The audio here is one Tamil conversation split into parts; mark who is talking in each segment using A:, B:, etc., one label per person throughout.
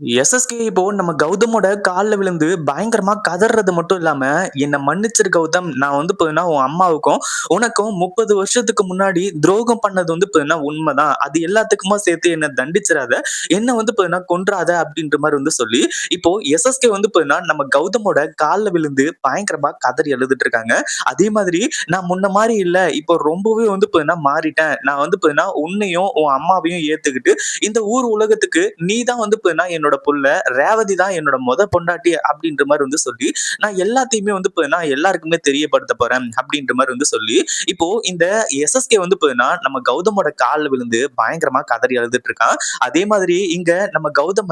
A: எஸ்எஸ்கே இப்போ நம்ம கௌதமோட காலில் விழுந்து பயங்கரமா கதறது மட்டும் இல்லாம, என்னை மன்னிச்சிரு கௌதம். நான் வந்து பாத்தீங்கன்னா, உன் அம்மாவுக்கும், உனக்கும் 30 வருஷத்துக்கு முன்னாடி துரோகம் பண்ணது வந்து பாத்தீங்கன்னா உண்மைதான் அது எல்லாத்துக்குமா சேர்த்து என்னை தண்டிச்சிடாத என்ன வந்து பாத்தீங்கன்னா கொன்றாத" அப்படின்ற மாதிரி வந்து சொல்லி, இப்போ எஸ்எஸ்கே வந்து பாத்தீங்கன்னா, நம்ம கௌதமோட காலில் விழுந்து பயங்கரமா கதறி எழுதிட்டு இருக்காங்க. அதே மாதிரி, "நான் முன்ன மாதிரி இல்லை இப்போ ரொம்பவே வந்து பாத்தீங்கன்னா மாறிட்டேன். நான் வந்து பாத்தீங்கன்னா உன்னையும், உன் அம்மாவையும் ஏத்துக்கிட்டு, இந்த ஊர் உலகத்துக்கு நீ தான் வந்து பாத்தீங்கன்னா என்னோட புள்ள. ரேவதி தான் என்னோட மொத பொண்டாட்டி" அப்படின்ற மாதிரி வந்து சொல்லி, "நான் எல்லாத்தையுமே வந்து நான் எல்லாருக்குமே தெரியப்படுத்த போறேன்" அப்படின்ற மாதிரி வந்து சொல்லி, இப்போ இந்த எஸ்எஸ்கே வந்து பாத்தீங்கன்னா, நம்ம கௌதமோட காலில் விழுந்து பயங்கரமா கதறி எழுதிட்டு இருக்கான். அதே மாதிரி இங்க நம்ம கௌதம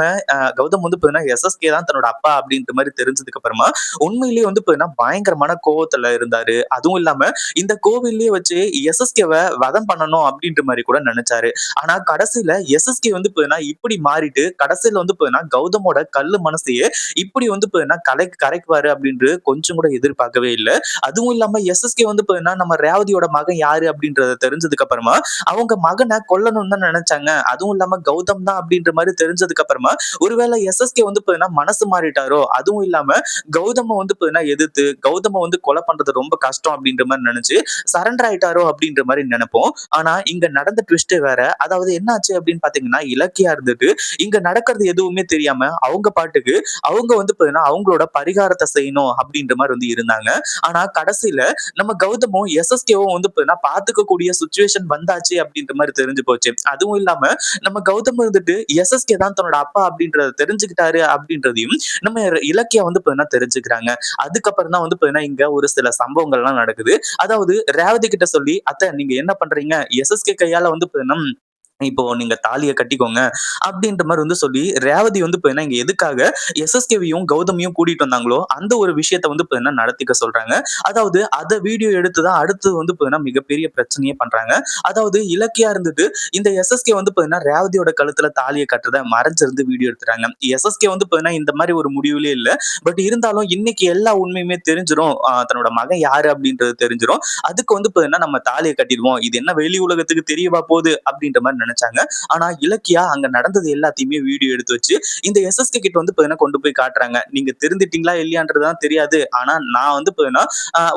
A: கௌதம் வந்து பாத்தீங்கன்னா எஸ்எஸ்கே தான் தன்னோட அப்பா அப்படின்ற மாதிரி தெரிஞ்சதுக்கு அப்புறமா, உண்மையிலேயே வந்து பாத்தீங்கன்னா பயங்கரமான கோவத்துல இருந்தாரு. அதுவும் இல்லாம இந்த கோவில்லயே வச்சு எஸ்எஸ்கேவை வதம் பண்ணணும் அப்படின்ற மாதிரி கூட நினைச்சாரு ஆனா கடைசியில எஸ்எஸ்கே வந்து பாத்தீங்கன்னா இப்படி மாறிட்டு, கடைசியில வந்து பாத்தீங்கன்னா கௌதமோட கல்லு மனசையே இப்படி வந்து பாத்தீங்கன்னா கலை கரைக்குவாரு அப்படின்றது கொஞ்சம் கூட எதிர்பார்க்கவே இல்ல. அதுவும் இல்லாம எஸ்எஸ்கே வந்து பாத்தீங்கன்னா நம்ம ரேவதியோட மகன் யாரு அப்படின்றத தெரிஞ்சதுக்கு அப்புறமா, அவங்க மகனை கொல்லணும்னு தான் நினைச்சாங்க அதுவும் இல்லாம கௌதம் தான் அப்படின்ற மாதிரி தெரிஞ்சதுக்கு அப்புறமா, ஒருவேளை எஸ்எஸ்கே வந்து பாத்தீங்கன்னா மனசு மாறிட்டாரோ, அதுவும் இல்லாம கௌதம வந்து பார்த்தீங்கன்னா எதிர்த்து, கௌதம வந்து கொலை பண்றது ரொம்ப கஷ்டம் அப்படின்ற மாதிரி நினைச்சு சரண்டர் ஆயிட்டாரோ அப்படின்ற மாதிரி நினைப்போம் ஆனா இங்க நடந்த ட்விஸ்ட்டே வேற. அதாவது என்ன ஆச்சு அப்படின்னு பாத்தீங்கன்னா, இலக்கியா இருந்துட்டு, இங்க நடக்கிறது எதுவுமே தெரியாம, அவங்க பாட்டுக்கு அவங்க வந்து பாத்தீங்கன்னா, அவங்களோட பரிகாரத்தை செய்யணும் அப்படின்ற மாதிரி வந்து இருந்தாங்க. ஆனா கடைசியில நம்ம கௌதமும், எஸ்எஸ்கேவும் வந்து பாத்தீங்கன்னா பாத்துக்கக்கூடிய சுச்சுவேஷன் வந்தாச்சு அப்படின்ற மாதிரி தெரிஞ்சு போச்சு. அதுவும் இல்லாம நம்ம கௌதம் இருந்துட்டு எஸ்எஸ்கே தான் தன்னோட அப்பா அப்படின்றத தெரிஞ்சுக்கிட்டாரு அப்படின்றதையும் நம்ம இலக்கியா வந்து பாத்தீங்கன்னா தெரிஞ்சுக்கிறாங்க. அதுக்கப்புறம் தான் வந்து பாத்தீங்கன்னா இங்க ஒரு சில சம்பவங்கள்லாம் நடக்குது. அதாவது ரேவதி கிட்ட சொல்லி, "அத்தை நீங்க என்ன பண்றீங்க? எஸ்எஸ்கே கையால வந்து பாத்தீங்கன்னா இப்போ நீங்க தாலிய கட்டிக்கோங்க" அப்படின்ற மாதிரி வந்து சொல்லி, ரேவதி வந்து பாத்தீங்கன்னா இங்க எதுக்காக எஸ்எஸ்கேவையும், கௌதமையும் கூட்டிட்டு வந்தாங்களோ, அந்த ஒரு விஷயத்த வந்து பாத்தீங்கன்னா நடத்திக்க சொல்றாங்க. அதாவது அதை வீடியோ எடுத்து தான் அடுத்து வந்து பாத்தீங்கன்னா மிகப்பெரிய பிரச்சனையே பண்றாங்க. அதாவது இலக்கியா இருந்துட்டு, இந்த எஸ்எஸ்கே வந்து பாத்தீங்கன்னா ரேவதியோட கழுத்துல தாலியை கட்டுறத மறைஞ்சிருந்து வீடியோ எடுத்துறாங்க. எஸ்எஸ்கே வந்து பாத்தீங்கன்னா இந்த மாதிரி ஒரு முடிவுலே இல்ல. பட் இருந்தாலும் இன்னைக்கு எல்லா உண்மையுமே தெரிஞ்சிடும் தன்னோட மகன் யாரு அப்படின்றது தெரிஞ்சிடும் அதுக்கு வந்து பாத்தீங்கன்னா நம்ம தாலியை கட்டிடுவோம். இது என்ன வெளி உலகத்துக்கு தெரியவா போது அப்படின்ற மாதிரி நினைச்சாங்க ஆனா இலக்கியா அங்க நடந்தது எல்லாத்தையுமே வீடியோ எடுத்து வச்சு, இந்த எஸ்எஸ்கே கிட்ட வந்து பாத்தீங்கன்னா கொண்டு போய் காட்டுறாங்க. "நீங்க தெரிஞ்சிட்டீங்களா இல்லையான்றதுதான் தெரியாது. ஆனா நான் வந்து பாத்தீங்கன்னா,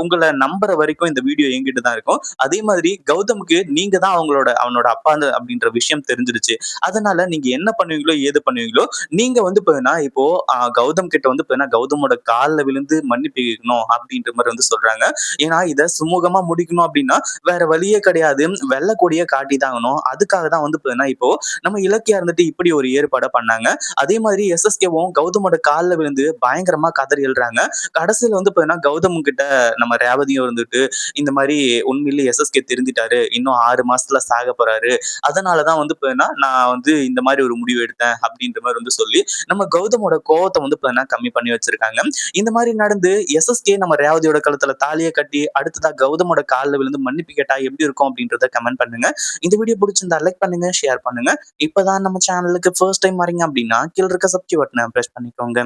A: உங்களை நம்புற வரைக்கும் இந்த வீடியோ எங்கிட்ட தான் இருக்கும். அதே மாதிரி கௌதமுக்கு நீங்க தான் அவங்களோட அவனோட அப்பான்னு அப்படின்ற விஷயம் தெரிஞ்சிருச்சு. அதனால நீங்க என்ன பண்ணுவீங்களோ, ஏது பண்ணுவீங்களோ, நீங்க வந்து பாத்தீங்கன்னா இப்போ கௌதம் கிட்ட வந்து பாத்தீங்கன்னா கௌதமோட காலில் விழுந்து மன்னிப்பு கேட்கணும்" அப்படின்ற மாதிரி வந்து சொல்றாங்க. ஏன்னா இதை சுமூகமா முடிக்கணும் அப்படின்னா, வேற வழியே கிடையாது. வெள்ளக்கொடியை காட்டி தாங்கணும் அதுக்காக தான் வந்து இப்போ நம்ம இலக்கியா இருந்துட்டு இப்படி ஒரு ஏற்பாட பண்ணாங்க. அதே மாதிரி எஸ்எஸ்கேவும் கௌதமோட கால்ல விழுந்து பயங்கரமா கதறி எழுறாங்க கடைசியில் வந்து பார்த்தீங்கன்னா கௌதம் கிட்ட நம்ம ரேவதியும் இருந்துட்டு, "இந்த மாதிரி உண்மையிலேயே எஸ்எஸ்கே திருந்திட்டாரு. இன்னும் ஆறு மாசத்துல சாகப் போறாரு. அதனால தான் வந்து பார்த்தீங்கன்னா நான் வந்து இந்த மாதிரி ஒரு முடிவு எடுத்தேன்" அப்படின்ற மாதிரி வந்து சொல்லி, நம்ம கௌதமோட கோபத்தை வந்து பார்த்தீங்கன்னா கம்மி பண்ணி வச்சிருக்காங்க. இந்த மாதிரி நடந்து எஸ்எஸ்கே நம்ம ரேவதியோட கழுத்துல தாலிய கட்டி, அடுத்ததா கௌதமோட கால்ல விழுந்து மன்னிப்பு கேட்டா எப்படி இருக்கும் அப்படின்றத கமெண்ட் பண்ணுங்க. இந்த வீடியோ பிடிச்சிருந்தா லைக் பண்ணுங்க, ஷேர் பண்ணுங்க. இப்பதான் நம்ம சேனலுக்கு ஃபர்ஸ்ட் டைம் வரீங்க அப்படின்னா, கீழ இருக்க சப்ஸ்கிரைப் பட்டனை பிரஸ் பண்ணிக்கோங்க.